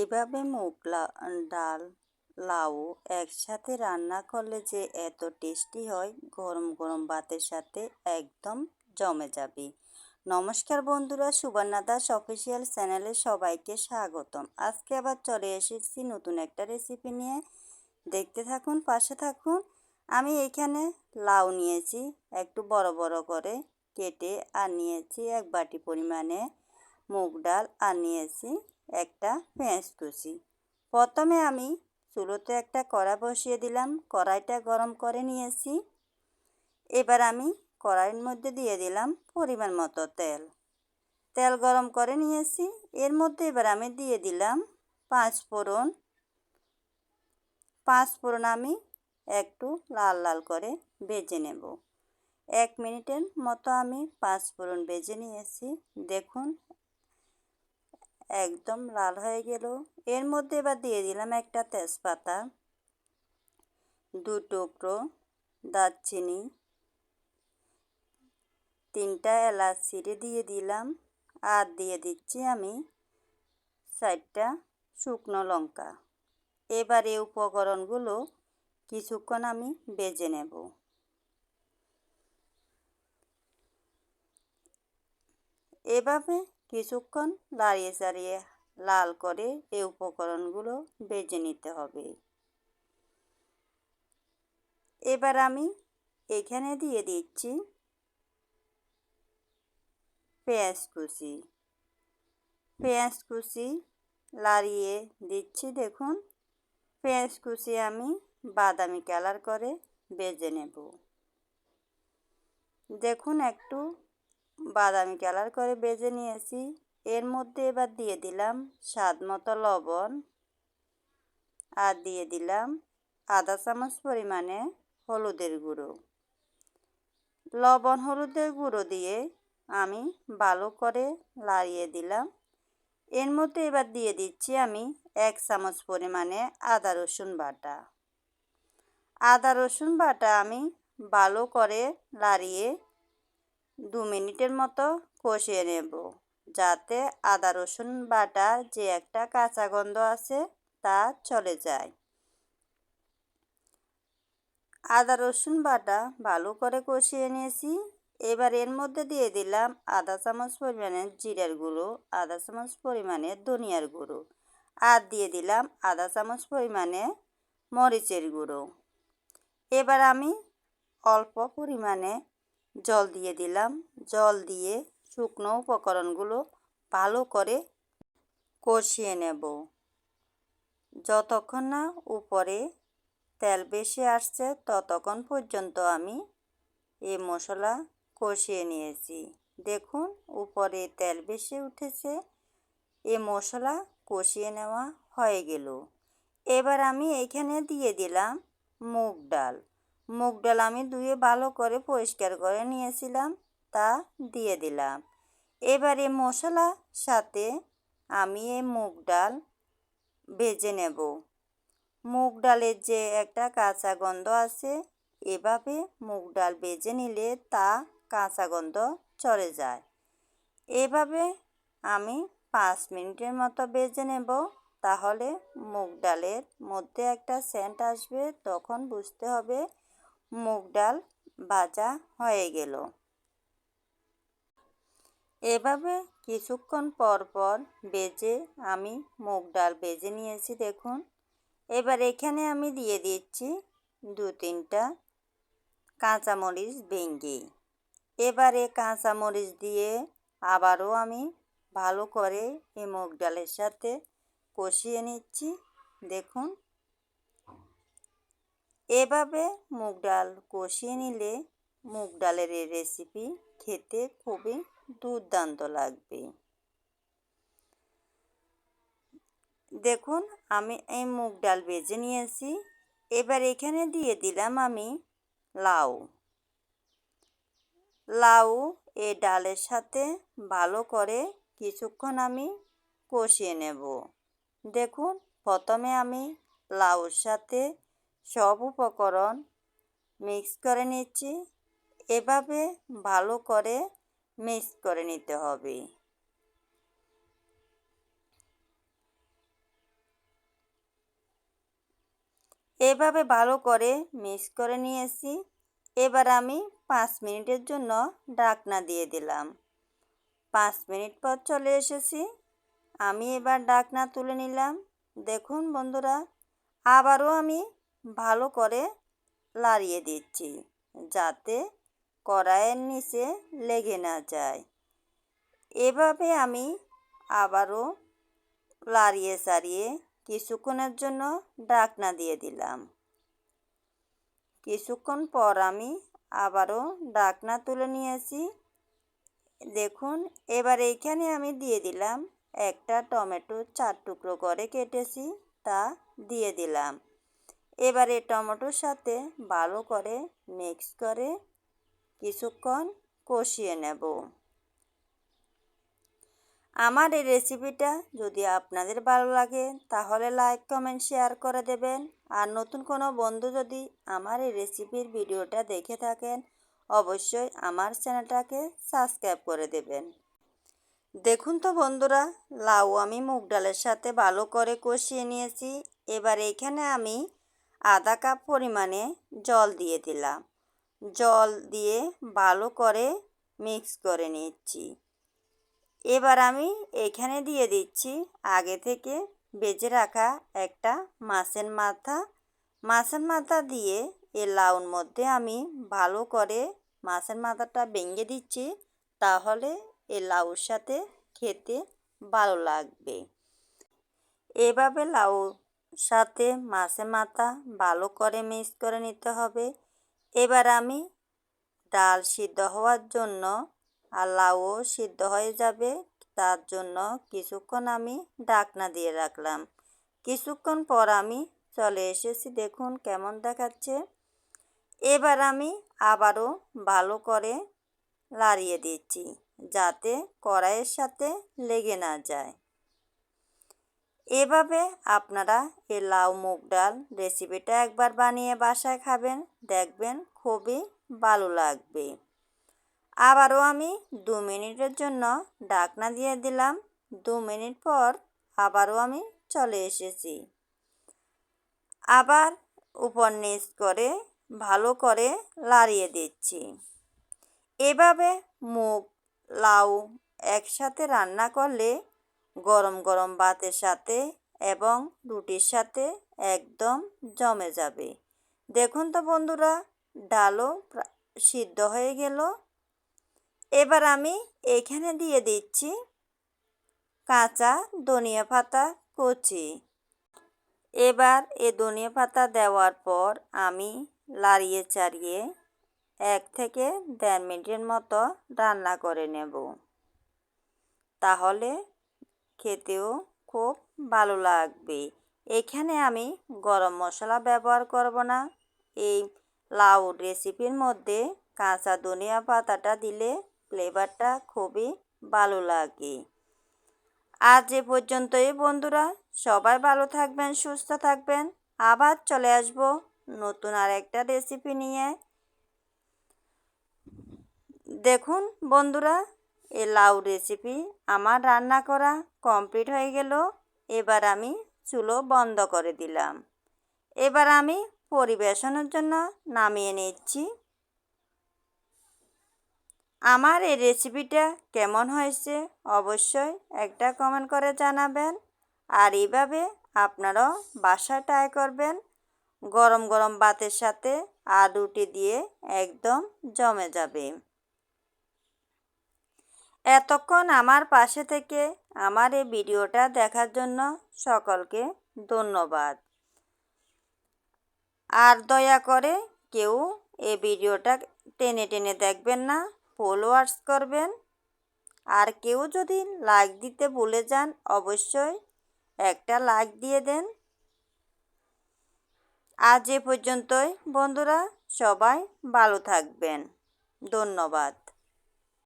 এভাবে মুগ ডাল, লাউ একসাথে রান্না করলে যে এত টেস্টি হয়, গরম গরম ভাতের সাথে একদম জমে যাবে। নমস্কার বন্ধুরা, সুবর্ণা দাস অফিসিয়াল চ্যানেলে সবাইকে স্বাগতম। আজকে আবার চলে এসেছি নতুন একটা রেসিপি নিয়ে। দেখতে থাকুন, পাশে থাকুন। আমি এখানে লাউ নিয়েছি, একটু বড় বড় করে কেটে আর নিয়েছি এক বাটি পরিমাণে। মুগ ডাল আর নিয়েছি একটা পেঁয়াজ কুচি। প্রথমে আমি চুলোতে একটা কড়া বসিয়ে দিলাম, কড়াইটা গরম করে নিয়েছি। এবার আমি কড়াইয়ের মধ্যে দিয়ে দিলাম পরিমাণ মতো তেল। তেল গরম করে নিয়েছি, এর মধ্যে এবার আমি দিয়ে দিলাম পাঁচ ফোড়ন। পাঁচ ফোড়ন আমি একটু লাল লাল করে ভেজে নেব। এক মিনিটের মতো আমি পাঁচ ফোড়ন ভেজে নিয়েছি। দেখুন একদম লাল হয়ে গেল। এর মধ্যে এবার দিয়ে দিলাম একটা তেজপাতা, দু টুকরো দারচিনি, তিনটা এলাচ ছিঁড়ে দিয়ে দিলাম আর দিয়ে দিচ্ছি আমি চারটা শুকনো লঙ্কা। এবার এই উপকরণগুলো কিছুক্ষণ আমি বেজে নেব। এভাবে কিছুক্ষণ দাঁড়িয়ে চাড়িয়ে লাল করে এই উপকরণগুলো বেজে নিতে হবে। এবার আমি এখানে দিয়ে দিচ্ছি পেঁয়াজ কুচি। পেঁয়াজ কুচি লাড়িয়ে দিচ্ছি, দেখুন। পেঁয়াজ কুচি আমি বাদামি কালার করে বেজে নেব। দেখুন, একটু বাদামি কালার করে বেজে নিয়েছি। এর মধ্যে এবার দিয়ে দিলাম স্বাদ মতো লবণ আর দিয়ে দিলাম আধা চামচ পরিমাণে হলুদের গুঁড়ো। লবণ হলুদের গুঁড়ো দিয়ে আমি ভালো করে লাড়িয়ে দিলাম। এর মধ্যে এবার দিয়ে দিচ্ছি আমি এক চামচ পরিমাণে আদা রসুন বাটা। আদা রসুন বাটা আমি ভালো করে লাড়িয়ে দু মিনিটের মতো কষিয়ে নেব, যাতে আদা, রসুন বাটা যে একটা কাঁচা গন্ধ আছে তা চলে যায়। আদা, রসুন বাটা ভালো করে কষিয়ে নিয়েছি। এবার এর মধ্যে দিয়ে দিলাম আধা চামচ পরিমাণে জিরার গুঁড়ো, আধা চামচ পরিমাণে ধনিয়ার গুঁড়ো আর দিয়ে দিলাম আধা চামচ পরিমাণে মরিচের গুঁড়ো। এবার আমি অল্প পরিমাণে জল দিয়ে দিলাম। জল দিয়ে শুকনো উপকরণগুলো ভালো করে কষিয়ে নেব। যতক্ষণ না উপরে তেল বেশি আসছে, ততক্ষণ পর্যন্ত আমি এই মশলা কষিয়ে নিয়েছি। দেখুন, উপরে তেল বেশি উঠেছে, এ মশলা কষিয়ে নেওয়া হয়ে গেল। এবার আমি এখানে দিয়ে দিলাম মুগ ডাল। মুগ ডাল আমি ধুয়ে ভালো করে পরিষ্কার করে নিয়েছিলাম, তা দিয়ে দিলাম। এবারে মশলার সাথে আমি এই মুগ ডাল ভেজে নেব। মুগ ডালের যে একটা কাঁচা গন্ধ আছে, এভাবে মুগ ডাল ভেজে নিলে তা কাঁচা গন্ধ চলে যায়। এভাবে আমি পাঁচ মিনিটের মতো ভেজে নেব, তাহলে মুগ ডালের মধ্যে একটা সেন্ট আসবে, তখন বুঝতে হবে মুগ ডাল ভাজা হয়ে গেল। এভাবে কিছুক্ষণ পর পর বেজে আমি মুগ ডাল বেজে নিয়েছি, দেখুন। এবার এখানে আমি দিয়ে দিচ্ছি দু তিনটা কাঁচামরিচ ভেঙ্গে এবারে কাঁচামরিচ দিয়ে আবারও আমি ভালো করে এই মুগ ডালের সাথে কষিয়ে নিচ্ছি, দেখুন। এভাবে মুগ ডাল কষিয়ে নিলে মুগ ডালের এই রেসিপি খেতে খুবই দুর্দান্ত লাগবে। দেখুন, আমি এই মুগ ডাল বেজে নিয়েছি। এবার এখানে দিয়ে দিলাম আমি লাউ। লাউ এ ডালের সাথে ভালো করে কিছুক্ষণ আমি কষিয়ে নেব। দেখুন, প্রথমে আমি লাউর সাথে সব উপকরণ মিক্স করে নিচ্ছি। এভাবে ভালো করে মিক্স করে নিতে হবে। এভাবে ভালো করে মিক্স করে নিয়েছি। এবার আমি পাঁচ মিনিটের জন্য ডাকনা দিয়ে দিলাম। পাঁচ মিনিট পর চলে এসেছি। আমি এবার ডাকনা তুলে নিলাম। দেখুন বন্ধুরা, আবারও আমি ভালো করে লাড়িয়ে দিচ্ছি যাতে কড়াইয়ের নিচে লেগে না যায়। এভাবে আমি আবারও লাড়িয়ে সারিয়ে কিছুক্ষণের জন্য ডাকনা দিয়ে দিলাম। কিছুক্ষণ পর আমি আবারও ডাকনা তুলে নিয়েছি। দেখুন, এবার এইখানে আমি দিয়ে দিলাম একটা টমেটো চার টুকরো করে কেটেছি, তা দিয়ে দিলাম। এবার টমেটোর সাথে ভালো করে মিক্স করে কিছুক্ষণ কষিয়ে নেব। আমার এই রেসিপিটা যদি আপনাদের ভালো লাগে, তাহলে লাইক, কমেন্ট, শেয়ার করে দেবেন। আর নতুন কোনো বন্ধু যদি আমার এই রেসিপির ভিডিওটা দেখে থাকেন, অবশ্যই আমার চ্যানেলটাকে সাবস্ক্রাইব করে দেবেন। দেখুন তো বন্ধুরা, লাউ আমি মুগ ডালের সাথে ভালো করে কষিয়ে নিয়েছি। এবার এখানে আমি আধা কাপ পরিমাণে জল দিয়ে দিলাম। জল দিয়ে ভালো করে মিক্স করে নিচ্ছি। এবার আমি এখানে দিয়ে দিচ্ছি আগে থেকে বেজে রাখা একটা মাছের মাথা। মাছের মাথা দিয়ে এ লাউর মধ্যে আমি ভালো করে মাছের মাথাটা ভেঙে দিচ্ছি, তাহলে এ লাউর সাথে খেতে ভালো লাগবে। এভাবে লাউ সাথে মাছের মাথা ভালো করে মিক্স করে নিতে হবে। এবার আমি ডাল সিদ্ধ হওয়ার জন্য আর লাউও সিদ্ধ হয়ে যাবে, তার জন্য কিছুক্ষণ আমি ডাকনা দিয়ে রাখলাম। কিছুক্ষণ পর আমি চলে এসেছি, দেখুন কেমন দেখাচ্ছে। এবার আমি আবারও ভালো করে লাড়িয়ে দিচ্ছি, যাতে কড়াইয়ের সাথে লেগে না যায়। এভাবে আপনারা এই লাউ, মুগ ডাল রেসিপিটা একবার বানিয়ে বাসায় খাবেন। দেখবেন খুবই ভালো লাগবে। আবারও আমি দু মিনিটের জন্য ডাকনা দিয়ে দিলাম। দু মিনিট পর আবারও আমি চলে এসেছি। আবার উপর নিচ করে ভালো করে লাড়িয়ে দিচ্ছি। এভাবে মুগ, লাউ একসাথে রান্না করলে গরম গরম ভাতের সাথে এবং রুটির সাথে একদম জমে যাবে। দেখুন তো বন্ধুরা, ডালও সিদ্ধ হয়ে গেল। এবার আমি এখানে দিয়ে দিচ্ছি কাঁচা ধনিয়া পাতা কচি। এবার এ ধনিয়া পাতা দেওয়ার পর আমি লাড়িয়ে চাড়িয়ে এক থেকে দেড় মিনিটের মতো রান্না করে নেব। তাহলে খেতেও খুব ভালো লাগবে। এখানে আমি গরম মশলা ব্যবহার করব না। এই লাউ রেসিপির মধ্যে কাঁচা ধনিয়া পাতাটা দিলে ফ্লেভারটা খুবই ভালো লাগে। আজ এ পর্যন্তই বন্ধুরা। সবাই ভালো থাকবেন, সুস্থ থাকবেন। আবার চলে আসব নতুন আর একটা রেসিপি নিয়ে। দেখুন বন্ধুরা এ লাউ রেসিপি আমার রান্না করা কমপ্লিট হয়ে গেল। এবার আমি চুলো বন্ধ করে দিলাম। এবার আমি পরিবেশনের জন্য নামিয়ে নিচ্ছি। আমার এই রেসিপিটা কেমন হয়েছে অবশ্যই একটা কমেন্ট করে জানাবেন। আর এইভাবে আপনারাও বাসায় ট্রাই করবেন। গরম গরম ভাতের সাথে আর রুটি দিয়ে একদম জমে যাবে। এতক্ষণ আমার পাশে থেকে আমার এই ভিডিওটা দেখার জন্য সকলকে ধন্যবাদ। আর দয়া করে কেউ এই ভিডিওটা টেনে টেনে দেখবেন না ফলোয়ার্স করবেন। আর কেউ যদি লাইক দিতে ভুলে যান, অবশ্যই একটা লাইক দিয়ে দেন। আজ এ পর্যন্তই, বন্ধুরা, সবাই ভালো থাকবেন। ধন্যবাদ।